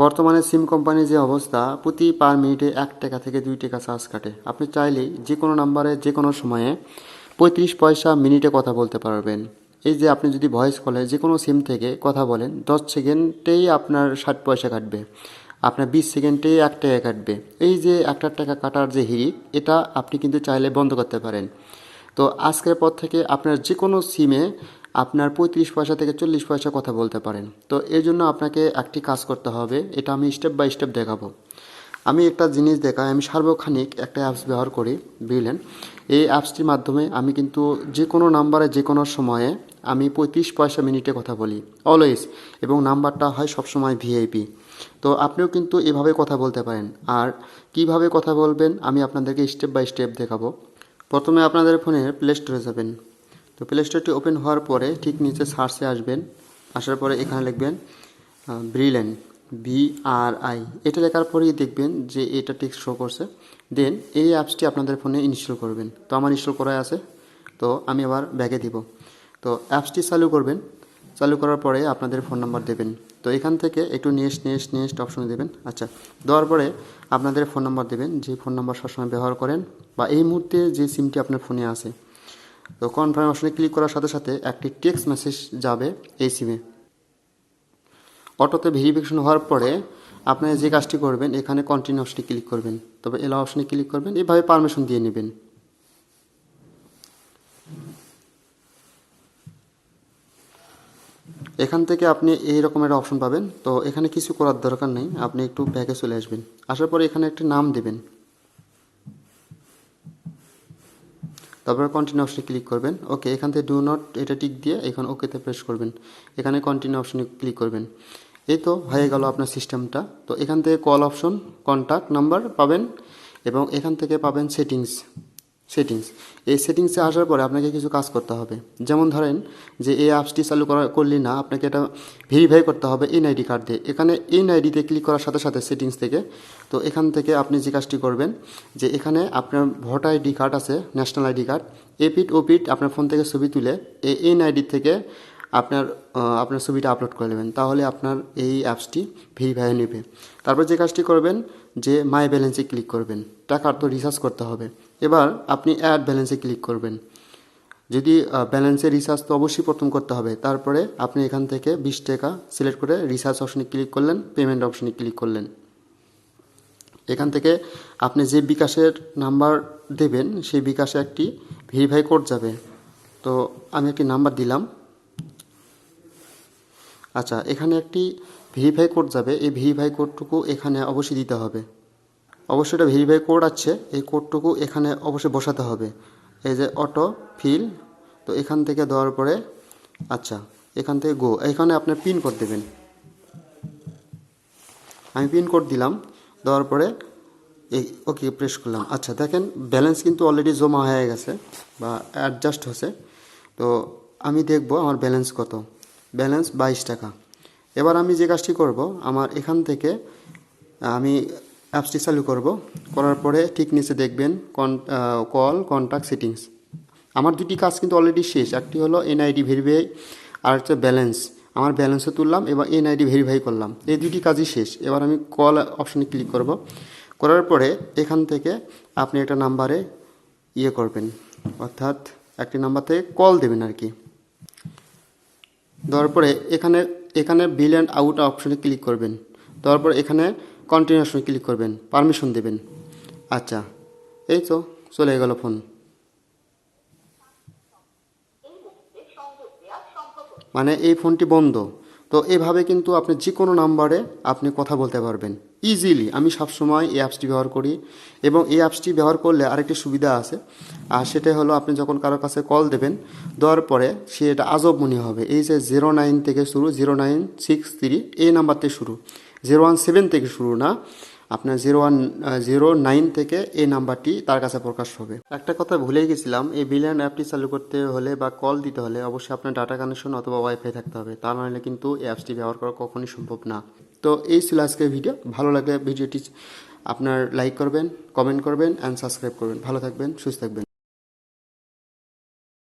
বর্তমানে সিম কোম্পানির যে অবস্থা, প্রতি পার মিনিটে এক টাকা থেকে দুই টাকা চার্জ কাটে। আপনি চাইলেই যে কোনো নাম্বারে, যে কোনো সময়ে পঁয়ত্রিশ পয়সা মিনিটে কথা বলতে পারবেন। এই যে আপনি যদি ভয়েস কলে যে কোনো সিম থেকে কথা বলেন, দশ সেকেন্ডেই আপনার ষাট পয়সা কাটবে। আপনার বিশ সেকেন্ডেই এক টাকা কাটবে। এই যে একটা টাকা কাটার যে হিড়িক, এটা আপনি কিন্তু চাইলে বন্ধ করতে পারেন। তো আজকের পর থেকে আপনার যে কোনো সিমে আপনার পঁয়ত্রিশ পয়সা থেকে চল্লিশ পয়সা কথা বলতে পারেন। তো এর জন্য আপনাকে একটি কাজ করতে হবে, এটা আমি স্টেপ বাই স্টেপ দেখাবো। আমি একটা জিনিস দেখাই, আমি সার্বক্ষণিক একটা অ্যাপস ব্যবহার করি, বুঝলেন? এই অ্যাপসটির মাধ্যমে আমি কিন্তু যে কোনো নাম্বারে যে কোনো সময়ে আমি পঁয়ত্রিশ পয়সা মিনিটে কথা বলি অলওয়েজ এবং নাম্বারটা হয় সবসময় ভিআইপি তো আপনিও কিন্তু এভাবে কথা বলতে পারেন। আর কীভাবে কথা বলবেন, আমি আপনাদেরকে স্টেপ বাই স্টেপ দেখাবো। প্রথমে আপনাদের ফোনে প্লে স্টোরে যাবেন। তো প্লে স্টোরটি ওপেন হওয়ার পরে ঠিক নিচে সার্চে আসবেন। আসার পরে এখানে লিখবেন ব্রিলেন বি আর আই এটা লেখার পরেই দেখবেন যে এটা টেক্সট শো করছে। দেন এই অ্যাপসটি আপনাদের ফোনে ইনস্টল করবেন। তো আমার ইনস্টল করা আছে। তো আমি আবার ব্যাগে দিব। তো অ্যাপসটি চালু করবেন। চালু করার পরে আপনাদের ফোন নাম্বার দেবেন। তো এখান থেকে একটু নেক্সট নেক্সট নেক্সট অপশন দেবেন। আচ্ছা দেওয়ার পরে আপনাদের ফোন নাম্বার দেবেন। যে ফোন নাম্বার সবসময় ব্যবহার করেন বা এই মুহূর্তে যে সিমটি আপনার ফোনে আছে। তো কনফার্ম অপশনে ক্লিক করার সাথে সাথে একটি টেক্সট মেসেজ যাবে এই সিমে অটোতে ভেরিফিকেশন হওয়ার পরে আপনি যে কাজটি করবেন, এখানে কন্টিনিউ অপশনে ক্লিক করবেন। তবে এলা অপশনে ক্লিক করবেন, এভাবে পারমিশন দিয়ে নেবেন। এখান থেকে আপনি এই রকমের অপশন পাবেন। তো এখানে কিছু করার দরকার নেই, আপনি একটু ব্যাকে চলে আসবেন। আসার পরে এখানে একটি নাম দেবেন। তারপরে কন্টিনিউ অপশনে ক্লিক করবেন। ওকে এখান থেকে ডু নট এটা টিক দিয়ে এখন ওকেতে প্রেস করবেন। এখানে কন্টিনিউ অপশনে ক্লিক করবেন। এই তো হয়ে গেল আপনার সিস্টেমটা তো এখান থেকে কল অপশন কন্ট্যাক্ট নাম্বার পাবেন এবং এখান থেকে পাবেন সেটিংস সেটিংস। এই সেটিংসে আসার পরে আপনাকে কিছু কাজ করতে হবে। যেমন ধরেন যে এই অ্যাপসটি চালু করা করলি না, আপনাকে এটা ভেরিফাই করতে হবে এন আইডি কার্ড দিয়ে। এখানে এন আইডিতে ক্লিক করার সাথে সাথে সেটিংস থেকে তো এখান থেকে আপনি যে কাজটি করবেন, যে এখানে আপনার ভোটার আইডি কার্ড আছে ন্যাশনাল আইডি কার্ড এপিট ওপিট আপনার ফোন থেকে ছবি তুলে এই এন আইডি থেকে আপনার আপনার ছবিটা আপলোড করে নেবেন। তাহলে আপনার এই অ্যাপসটি ভেরিফাই নেবে। তারপর যে কাজটি করবেন, যে মাই ব্যালেন্সে ক্লিক করবেন। টাকার তো রিচার্জ করতে হবে। এবার আপনি অ্যাড ব্যালেন্সে ক্লিক করবেন। যদি ব্যালেন্সে রিচার্জ তো অবশ্যই প্রথম করতে হবে। তারপরে আপনি এখান থেকে বিশ টাকা সিলেক্ট করে রিচার্জ অপশনে ক্লিক করলেন পেমেন্ট অপশনে ক্লিক করলেন। এখান থেকে আপনি যে বিকাশের নাম্বার দেবেন, সেই বিকাশে একটি ভেরিফাই কোড যাবে। তো আমি একটি নাম্বার দিলাম। আচ্ছা এখানে একটি ভেরিফাই কোড যাবে। এই ভেরিফাই কোডটুকু এখানে অবশ্যই দিতে হবে। অবশ্যই এটা ভেরিফাই কোড আছে। এই কোডটুকু এখানে অবশ্যই বসাতে হবে। এই যে অটো ফিল তো এখান থেকে দেওয়ার পরে আচ্ছা এখান থেকে গো এখানে আপনার পিন কোড দেবেন। আমি পিন কোড দিলাম, দেওয়ার পরে, এই ওকে প্রেস করলাম। আচ্ছা দেখেন ব্যালেন্স কিন্তু অলরেডি জমা হয়ে গেছে বা অ্যাডজাস্ট হয়েছে। তো আমি দেখব আমার ব্যালেন্স কত। ব্যালেন্স বাইশ টাকা। এবার আমি যে কাজটি করব, আমার এখান থেকে আমি অ্যাপসটি চালু করব। করার পরে ঠিক নিচে দেখবেন কল কন্ট্যাক্ট সেটিংস আমার দুটি কাজ কিন্তু অলরেডি শেষ। একটি হলো এনআইডি ভেরিফাই আর হচ্ছে ব্যালেন্স আমার ব্যালেন্সও তুললাম এবং এনআইডি ভেরিফাই করলাম। এই দুটি কাজই শেষ। এবার আমি কল অপশনে ক্লিক করব। করার পরে এখান থেকে আপনি একটা নাম্বারে ইয়ে করবেন। অর্থাৎ একটি নাম্বার থেকে কল দেবেন আর কি। দেওয়ার পরে এখানে এখানে বিল অ্যান্ড আউট অপশনে ক্লিক করবেন। দেওয়ার পরে এখানে কন্টিনিউ ক্লিক করবেন পারমিশন দেবেন। আচ্ছা এই তো চলে গেল ফোন মানে এই ফোনটি বন্ধ। তো এভাবে কিন্তু আপনি যে কোনো নাম্বারে আপনি কথা বলতে পারবেন। ইজিলি আমি সবসময় এই অ্যাপসটি ব্যবহার করি এবং এই অ্যাপসটি ব্যবহার করলে আরেকটি সুবিধা আছে। আর সেটা হলো আপনি যখন কারোর কাছে কল দেবেন, দেওয়ার পরে সে এটা আজব মনে হবে। এই যে জিরো নাইন থেকে শুরু জিরো নাইন সিক্স থ্রি এই নাম্বার থেকে শুরু। জিরো ওয়ান সেভেন থেকে শুরু না, আপনার জিরো ওয়ান জিরো নাইন থেকে এই নাম্বারটি তার কাছে প্রকাশ হবে। একটা কথা ভুলে গেছিলাম, এই বিলিয়ন অ্যাপটি চালু করতে হলে বা কল দিতে হলে অবশ্যই আপনার ডাটা কানেকশন অথবা ওয়াইফাই থাকতে হবে, তা নাহলে কিন্তু এই অ্যাপসটি ব্যবহার করা কখনই সম্ভব না। তো এই ছিল আজকের ভিডিও, ভালো লাগলে ভিডিওটি আপনার লাইক করবেন, কমেন্ট করবেন, অ্যান্ড সাবস্ক্রাইব করবেন। ভালো থাকবেন, সুস্থ থাকবেন।